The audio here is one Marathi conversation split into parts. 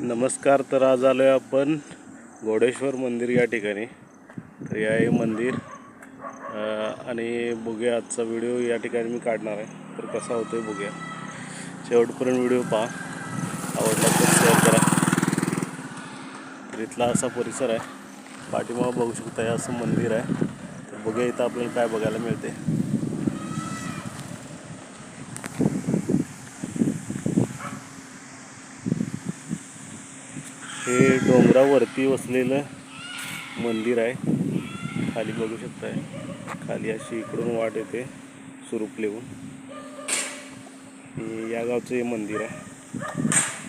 नमस्कार तर आज आलो आहे आपण घोडेश्वर मंदिर या ठिकाणी. तर हे आहे मंदिर. आणि बघूया आजचा व्हिडिओ या ठिकाणी मी काढणार आहे. तर कसा होतो आहे बघूया. शेवटपर्यंत व्हिडिओ पहा. आवडला तर शेअर करा. तर इथला असा परिसर आहे. पाठीमागं बघू शकता हे असं मंदिर आहे. तर बघूया इथं आपल्याला काय बघायला मिळते हे डोंगरावरती वसलेलं मंदिर आहे. खाली बघू शकताय. खाली अशी इकडून वाट येते सुरुपलेहून हे या गावचं हे मंदिर आहे.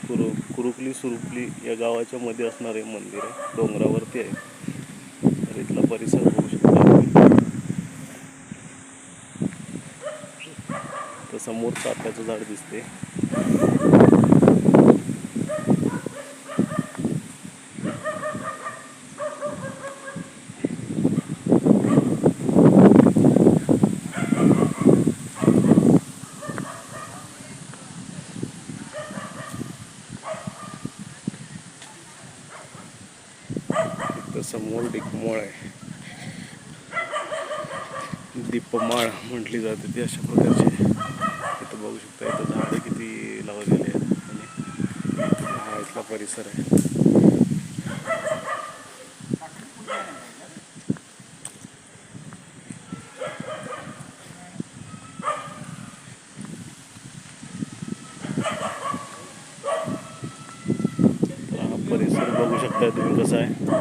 कुरु कुरुकली सुरुपली या गावाच्या मध्ये असणारे हे मंदिर आहे. डोंगरावरती आहे. तर इथला परिसर बघू शकता तर समोर चाफ्याचं झाड दिसते. समोर डिकमळ आहे. दीपमाळ म्हटली जाते ती अशा प्रकारची. इथं बघू शकता इथं झाडं किती लावलेली आहेत आणि हा इथला परिसर आहे. हा परिसर बघू शकता तुम्ही कसा आहे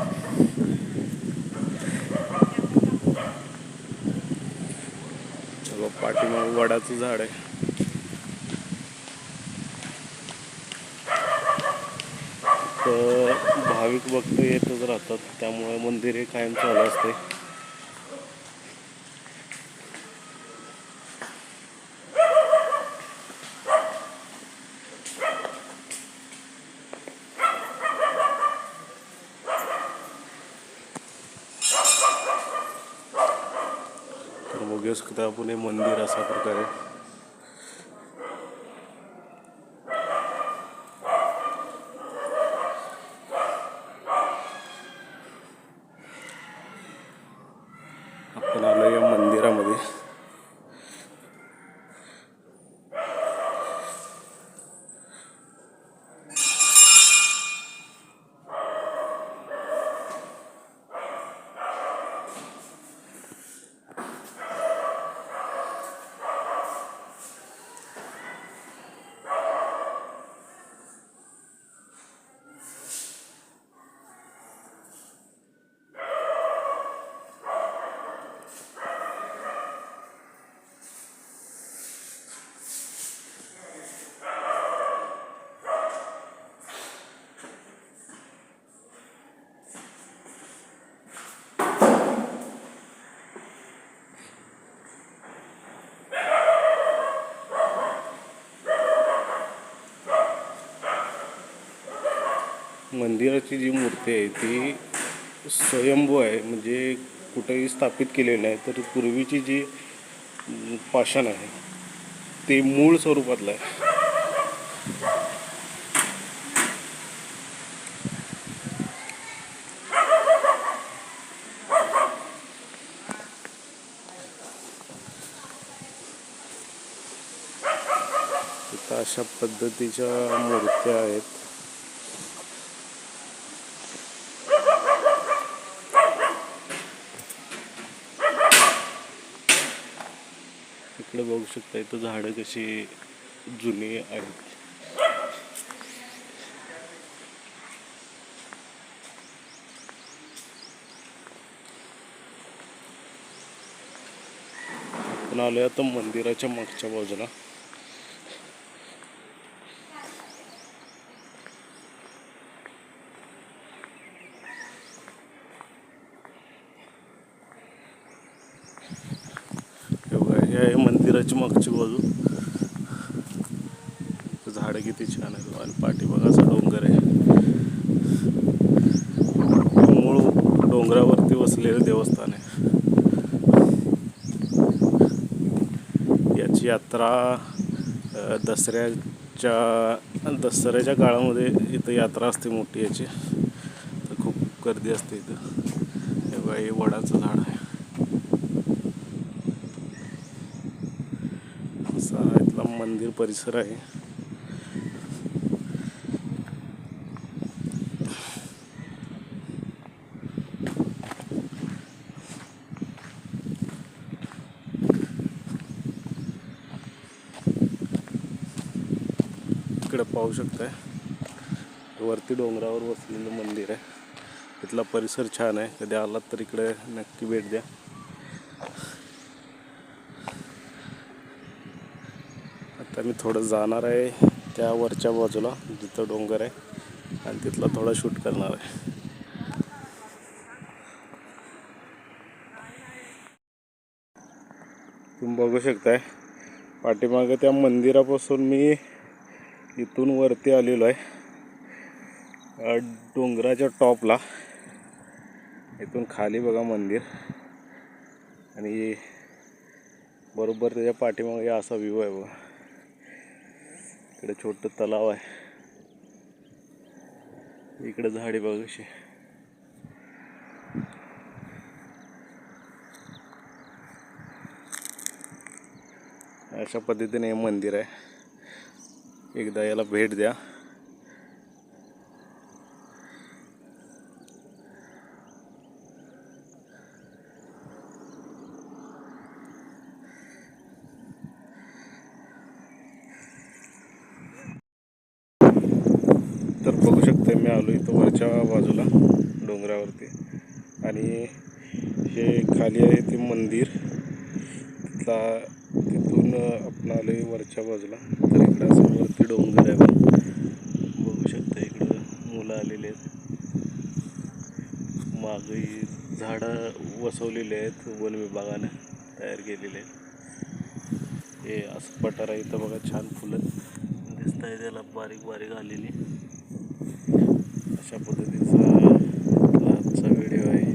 बघा पाठीमाग वडाचं झाड आहे. तर भाविक भक्त येतच राहतात त्यामुळे मंदिर हे कायम चालू असते. तर शकता आपण हे मंदिर अशा प्रकारे आपण आलो या मंदिरामध्ये मंदिराची जी मूर्ती आहे ती स्वयंभू आहे. म्हणजे कुठेही स्थापित केलेली नाही तर पूर्वीची जी पाषाण आहे ते मूळ स्वरूपातलं आहे. इथं अशा पद्धतीच्या मूर्त्या आहेत इकडे बघू शकता इथं झाडं कशी जुनी आहेत. आपण आलोय आता मंदिराच्या मागच्या बाजूला हे बघा, हे आहे मागची बाजू. झाडं किती छान आहेत. आणि पाठीबागाचा डोंगर आहे. मूळ डोंगरावरती वसलेलं देवस्थान आहे. याची यात्रा दसऱ्याच्या दसऱ्याच्या काळामध्ये इथं यात्रा असते मोठी याची. तर खूप गर्दी असते इथं. हे हे वडाचं झाड आहे. असा इथला मंदिर परिसर आहे. इकडे पाहू शकताय. वरती डोंगरावर वसलेलं मंदिर आहे. इथला परिसर छान आहे. कधी आलात तर इकडे नक्की भेट द्या. आता मी थोडं जाणार आहे. त्या वरच्या बाजूला जिथं डोंगर आहे आणि तिथला थोडा शूट करणार आहे. तुम्ही बघू शकताय पाठीमागं त्या मंदिरापासून मी इथून वरती आलेलो आहे. डोंगराच्या टॉपला. इथून खाली बघा मंदिर. आणि बरोबर त्याच्या पाठीमागे असा व्ह्यू आहे बघा. इकडे छोटं तलाव आहे. इकडे झाडे बघ कशी अशा पद्धतीने हे मंदिर आहे. एकदा याला भेट द्या तर बघू शकते मी आलो इथं वरच्या बाजूला डोंगरावरती. आणि हे खाली आहे ते मंदिर. तिथला तिथून आपण आलो आहे वरच्या बाजूला. तर इकडं असं वरती डोंगर आहे बघू. शकता इकडं मुलं आलेले आहेत. मागे झाडं वसवलेली आहेत वन विभागानं तयार केलेले आहेत. हे असं पठार आहे इथं बघा छान फुलं दिसत आहे त्याला बारीक बारीक आलेली. अशा पद्धतीचा आजचा व्हिडिओ आहे.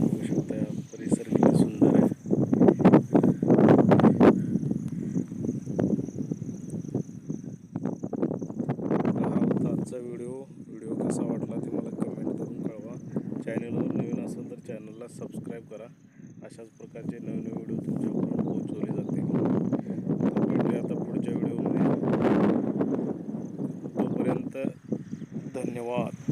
बघू शकता परिसर किती सुंदर आहे. हा होता आजचा व्हिडिओ व्हिडिओ कसा वाटला ते मला कमेंट करून कळवा. चॅनलवर नवीन असेल तर चॅनलला सबस्क्राईब करा. अशाच प्रकारचे नवीन व्हिडिओ तुमच्यापर्यंत पोहोचवले जातील. भेटूया आता पुढच्या व्हिडिओमध्ये you up.